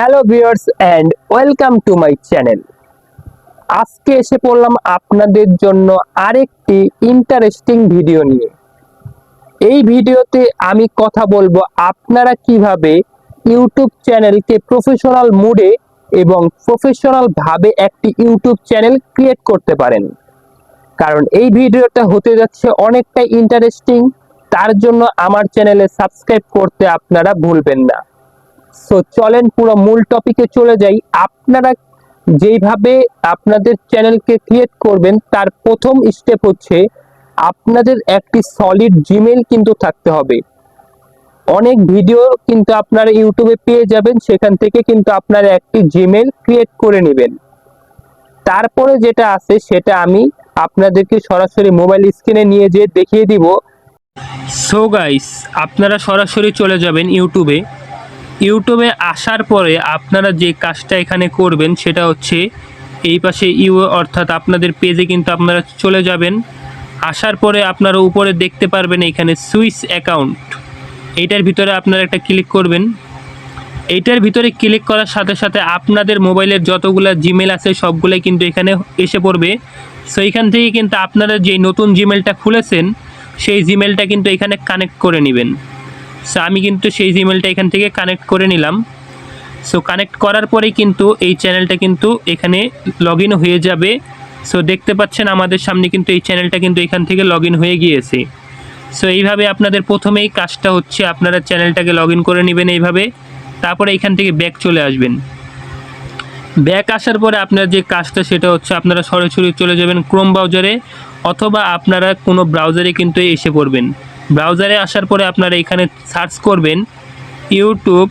Hello viewers and welcome to my channel আজকে এসে পড়লাম আপনাদের জন্য আরেকটি ইন্টারেস্টিং ভিডিও নিয়ে। এই ভিডিওতে আমি কথা বলব আপনারা কীভাবে ইউটিউব চ্যানেলকে প্রফেশনাল মুডে এবং প্রফেশনাল ভাবে একটি ইউটিউব চ্যানেল ক্রিয়েট করতে পারেন। কারণ এই ভিডিওটা হতে যাচ্ছে অনেকটাই ইন্টারেস্টিং তার জন্য আমার চ্যানেলে সাবস্ক্রাইব করতে আপনারা ভুলবেন না। সো চলেন পুরো মূল টপিকে চলে যাই। আপনারা যেইভাবে আপনাদের চ্যানেলকে ক্রিয়েট করবেন, তার প্রথম স্টেপ হচ্ছে আপনাদের একটি সলিড জিমেল কিন্তু থাকতে হবে। অনেক ভিডিও কিন্তু আপনারা ইউটিউবে পেয়ে যাবেন, সেখান থেকে কিন্তু আপনারা একটি জিমেল ক্রিয়েট করে নেবেন। তারপরে যেটা আছে, সেটা আমি আপনাদেরকে সরাসরি মোবাইল স্ক্রিনে নিয়ে যেয়ে দেখিয়ে দিব। সো গাইস আপনারা সরাসরি চলে যাবেন ইউটিউবে ইউটিউবে আসার পরে আপনারা যে কাজটা এখানে করবেন সেটা হচ্ছে এই পাশে ইউ অর্থাৎ আপনাদের পেজে কিন্তু আপনারা চলে যাবেন। আসার পরে আপনারা উপরে দেখতে পারবেন এখানে সুইস অ্যাকাউন্ট। এইটার ভিতরে আপনারা একটা ক্লিক করবেন। এইটার ভিতরে ক্লিক করার সাথে সাথে আপনাদের মোবাইলের যতগুলো জিমেল আছে সবগুলোই কিন্তু এখানে এসে পড়বে। সো এইখান থেকে কিন্তু আপনারা যে নতুন জিমেলটা খুলেছেন, সেই জিমেলটা কিন্তু এখানে কানেক্ট করে নেবেন। সো আমি কিন্তু সেই জিমেলটা এখান থেকে কানেক্ট করে নিলাম। সো কানেক্ট করার পরেই কিন্তু এই চ্যানেলটা কিন্তু এখানে লগ হয়ে যাবে। সো দেখতে পাচ্ছেন আমাদের সামনে কিন্তু এই চ্যানেলটা কিন্তু এখান থেকে লগ হয়ে গিয়েছে। সো এইভাবে আপনাদের প্রথমেই কাজটা হচ্ছে, আপনারা চ্যানেলটাকে লগ করে নেবেন এইভাবে। তারপরে এখান থেকে ব্যাক চলে আসবেন। ব্যাক আসার পরে আপনার যে কাজটা, সেটা হচ্ছে আপনারা সরাসরি চলে যাবেন ক্রোম ব্রাউজারে অথবা আপনারা কোনো ব্রাউজারে কিন্তু এসে পড়বেন। ব্রাউজারে আসার পরে আপনারা এখানে সার্চ করবেন ইউটিউব,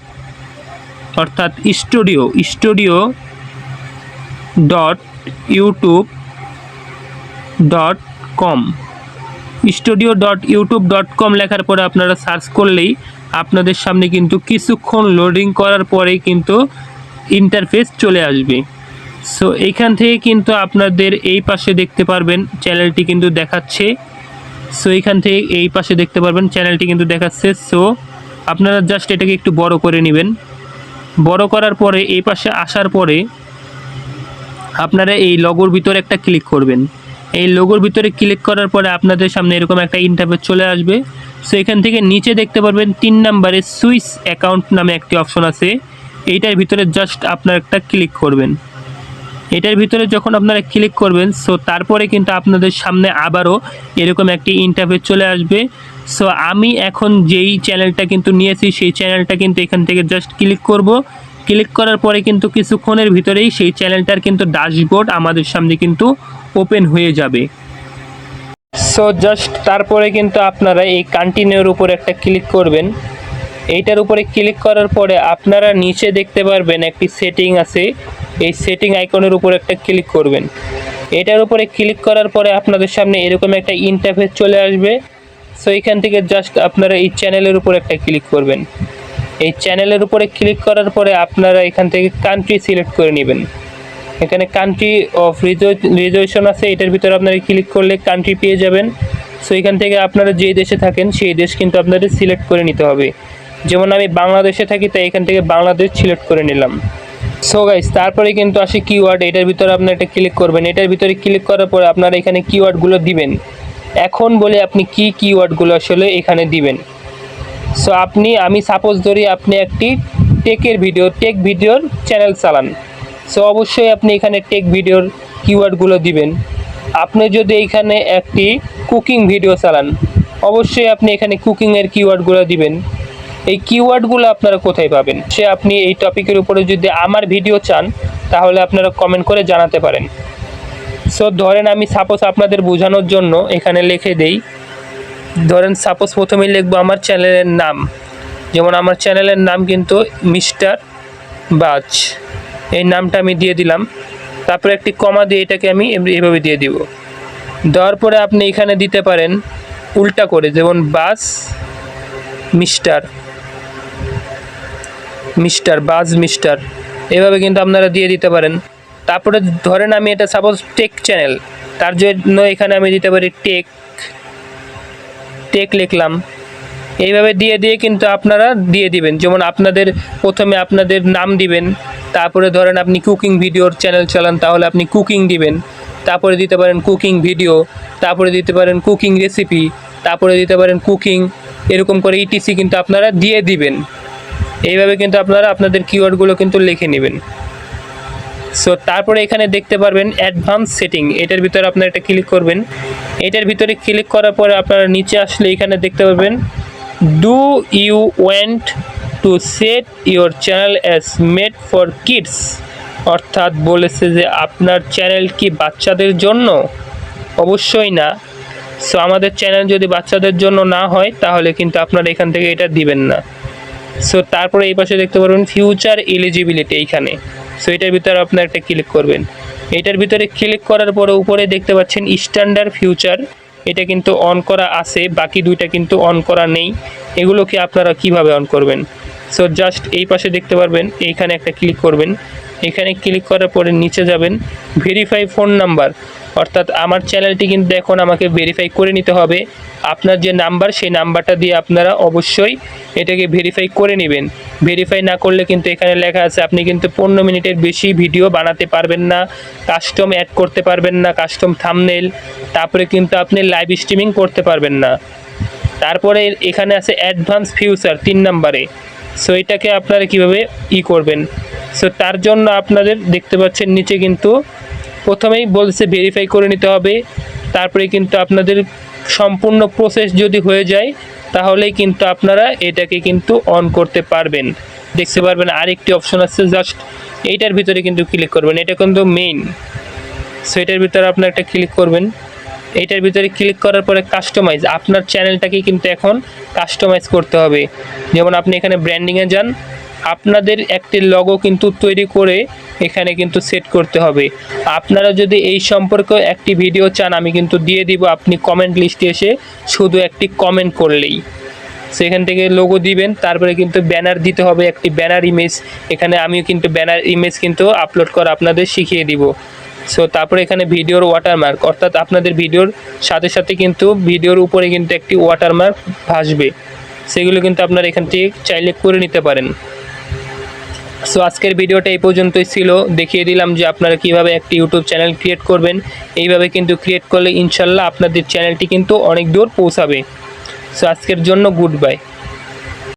অর্থাৎ studio studio dot YouTube dot com. Studio dot YouTube dot com লেখার পরে আপনারা সার্চ করলেই আপনাদের সামনে কিন্তু কিছুক্ষণ লোডিং করার পরেই কিন্তু ইন্টারফেস চলে আসবে। সো এইখান থেকে কিন্তু আপনাদের এই পাশে দেখতে পারবেন চ্যানেলটি কিন্তু দেখাচ্ছে। সো এইখান থেকে এই পাশে দেখতে পারবেন চ্যানেলটি কিন্তু দেখাচ্ছে। সো আপনারা জাস্ট এটাকে একটু বড় করে নেবেন। বড় করার পরে, এই পাশে আসার পরে আপনারা এই লগোর ভিতরে একটা ক্লিক করবেন। এই লোগোর ভিতরে ক্লিক করার পরে আপনাদের সামনে এরকম একটা ইন্টারফেস চলে আসবে। সো এখান থেকে নিচে দেখতে পারবেন, তিন নম্বরে সুইস অ্যাকাউন্ট নামে একটি অপশন আছে। এইটার ভিতরে জাস্ট আপনার একটা ক্লিক করবেন। এটার ভিতরে যখন আপনারা ক্লিক করবেন সো তারপরে কিন্তু আপনাদের সামনে আবারও এরকম একটি ইন্টারভিউ চলে আসবে। সো আমি এখন যেই চ্যানেলটা কিন্তু নিয়েছি, সেই চ্যানেলটা কিন্তু এখান থেকে জাস্ট ক্লিক করব। ক্লিক করার পরে কিন্তু কিছুক্ষণের ভিতরেই সেই চ্যানেলটার কিন্তু ড্যাশবোর্ড আমাদের সামনে কিন্তু ওপেন হয়ে যাবে। সো জাস্ট তারপরে কিন্তু আপনারা এই কন্টিনিউর উপর একটা ক্লিক করবেন। এইটার উপরে ক্লিক করার পরে আপনারা নিচে দেখতে পারবেন একটি সেটিং আছে। এই সেটিং আইকনের উপর একটা ক্লিক করবেন। এটার উপরে ক্লিক করার পরে আপনাদের সামনে এরকম একটা ইন্টারফেস চলে আসবে। সো এখান থেকে জাস্ট আপনারা এই চ্যানেলের উপর একটা ক্লিক করবেন। এই চ্যানেলের উপরে ক্লিক করার পরে আপনারা এখান থেকে কান্ট্রি সিলেক্ট করে নেবেন। এখানে কান্ট্রি অফ রিজার্ভেশন আছে, এটার ভিতরে আপনারা ক্লিক করলে কান্ট্রি পেয়ে যাবেন। সো এখান থেকে আপনারা যেই দেশে থাকেন, সেই দেশ কিন্তু আপনাদের সিলেক্ট করে নিতে হবে। যেমন আমি বাংলাদেশে থাকি, তাই এখান থেকে বাংলাদেশ সিলেক্ট করে নিলাম। সো গাইস তারপরে কিন্তু আসে কিওয়ার্ড এটার ভিতরে আপনারা একটা ক্লিক করবেন। এটার ভিতরে ক্লিক করার পরে আপনারা এখানে কিওয়ার্ডগুলো দিবেন। এখন বলে আপনি কি কিওয়ার্ডগুলো আসলে এখানে দিবেন। সো আপনি, আমি সাপোজ ধরি আপনি একটি টেকের ভিডিও টেক ভিডিওর চ্যানেল চালান। সো অবশ্যই আপনি এখানে টেক ভিডিওর কিওয়ার্ডগুলো দিবেন। আপনি যদি এখানে একটি কুকিং ভিডিও চালান, অবশ্যই আপনি এখানে কুকিংয়ের কিওয়ার্ডগুলো দিবেন। এই কিওয়ার্ডগুলো আপনারা কোথায় পাবেন? সে আপনি এই টপিকের উপরে যদি আমার ভিডিও চান, তাহলে আপনারা কমেন্ট করে জানাতে পারেন। সো ধরেন আমি সাপোজ আপনাদের বোঝানোর জন্য এখানে লিখে দেই, ধরেন সাপোজ প্রথমে লিখব আমার চ্যানেলের নাম। যেমন আমার চ্যানেলের নাম কিন্তু মিস্টার বাজ। এই নামটা আমি দিয়ে দিলাম। তারপরে একটি কমা দিয়ে এটাকে আমি এভাবে দিয়ে দিব। দেওয়ার পরে আপনি এখানে দিতে পারেন উল্টা করে, যেমন beast mister mister, beast mister. এভাবে কিন্তু আপনারা দিয়ে দিতে পারেন। তারপরে ধরেন আমি এটা সাপোজ টেক চ্যানেল তার জন্য এখানে আমি দিতে পারি টেক টেক লিখলাম। এইভাবে দিয়ে দিয়ে কিন্তু আপনারা দিয়ে দিবেন। যেমন আপনাদের প্রথমে আপনাদের নাম দিবেন। তারপরে ধরেন আপনি কুকিং ভিডিওর চ্যানেল চালান, তাহলে আপনি কুকিং দিবেন। তারপরে দিতে পারেন কুকিং ভিডিও তারপরে দিতে পারেন কুকিং রেসিপি তারপরে দিতে পারেন কুকিং এরকম করে ইটিসি কিন্তু আপনারা দিয়ে দিবেন। এইভাবে কিন্তু আপনারা আপনাদের কিওয়ার্ডগুলো কিন্তু লিখে নেবেন। সো তারপরে এখানে দেখতে পারবেন অ্যাডভান্স সেটিং এটার ভিতরে আপনারা এটা ক্লিক করবেন। এটার ভিতরে ক্লিক করার পরে আপনারা নিচে আসলে এখানে দেখতে পাবেন do you want to set your channel as made for kids অর্থাৎ বলেছে যে, আপনার চ্যানেল কি বাচ্চাদের জন্য? অবশ্যই না। সো আমাদের চ্যানেল যদি বাচ্চাদের জন্য না হয়, তাহলে কিন্তু আপনারা এখান থেকে এটা দিবেন না। সো তারপরে এই পাশে দেখতে পারবেন ফিউচার এলিজিবিলিটি এইখানে। সো এটার ভিতরে আপনার একটা ক্লিক করবেন। এটার ভিতরে ক্লিক করার পরে উপরে দেখতে পাচ্ছেন স্ট্যান্ডার্ড ফিউচার এটা কিন্তু অন করা আছে, বাকি দুইটা কিন্তু অন করা নেই। এগুলোকে আপনারা কীভাবে অন করবেন? সো জাস্ট এই পাশে দেখতে পারবেন, এইখানে একটা ক্লিক করবেন। এখানে ক্লিক করার পরে নিচে যাবেন ভেরিফাই ফোন নাম্বার অর্থাৎ আমার চ্যানেলটি কিন্তু এখন আমাকে ভেরিফাই করে নিতে হবে। আপনার যে নাম্বার সেই নাম্বারটা দিয়ে আপনারা অবশ্যই এটাকে ভেরিফাই করে নেবেন। ভেরিফাই না করলে কিন্তু এখানে লেখা আছে, আপনি কিন্তু পনেরো মিনিটের বেশি ভিডিও বানাতে পারবেন না কাস্টম অ্যাড করতে পারবেন না কাস্টম থামনেল তারপরে কিন্তু আপনি লাইভ স্ট্রিমিং করতে পারবেন না। তারপরে এখানে আছে অ্যাডভান্স ফিউচার তিন নাম্বারে। সো এটাকে আপনারা কীভাবে ই করবেন? সো তার জন্য আপনাদের দেখতে পাচ্ছেন, নিচে কিন্তু প্রথমেই বলছে ভেরিফাই করে নিতে হবে। তারপরে কিন্তু আপনাদের সম্পূর্ণ প্রসেস যদি হয়ে যায় তাহলেই কিন্তু আপনারা এটাকে কিন্তু অন করতে পারবেন। দেখতে পারবেন আরেকটি অপশন আছে জাস্ট এইটার ভিতরে কিন্তু ক্লিক করবেন। এটা কিন্তু মেইন সো এটার ভিতরে আপনার একটা ক্লিক করবেন। এইটার ভিতরে ক্লিক করার পরে কাস্টমাইজ আপনার চ্যানেলটাকে কিন্তু এখন কাস্টমাইজ করতে হবে। যেমন আপনি এখানে ব্র্যান্ডিংয়ে যান আপনাদের একটি লগো কিন্তু তৈরি করে এখানে কিন্তু সেট করতে হবে। আপনারা যদি এই সম্পর্কে একটি ভিডিও চান, আমি কিন্তু দিয়ে দিব আপনি কমেন্ট লিস্টে এসে শুধু একটি কমেন্ট করলেই। সেখান থেকে লোগো দিবেন, তারপরে কিন্তু ব্যানার দিতে হবে একটি ব্যানার ইমেজ এখানে আমিও কিন্তু ব্যানার ইমেজ কিন্তু আপলোড করা আপনাদের শিখিয়ে দিব। সো তারপরে এখানে ভিডিওর ওয়াটারমার্ক অর্থাৎ আপনাদের ভিডিওর সাথে সাথে কিন্তু ভিডিওর উপরে কিন্তু একটি ওয়াটারমার্ক ভাসবে। সেগুলো কিন্তু আপনারা এখান থেকে চাইলে করে নিতে পারেন। সো আজকের ভিডিওটা এই পর্যন্তই ছিল। দেখিয়ে দিলাম যে আপনারা কীভাবে একটি ইউটিউব চ্যানেল ক্রিয়েট করবেন। এইভাবে কিন্তু ক্রিয়েট করলে ইনশাল্লাহ আপনাদের চ্যানেলটি কিন্তু অনেক দূর পৌঁছাবে। সো আজকের জন্য গুড বাই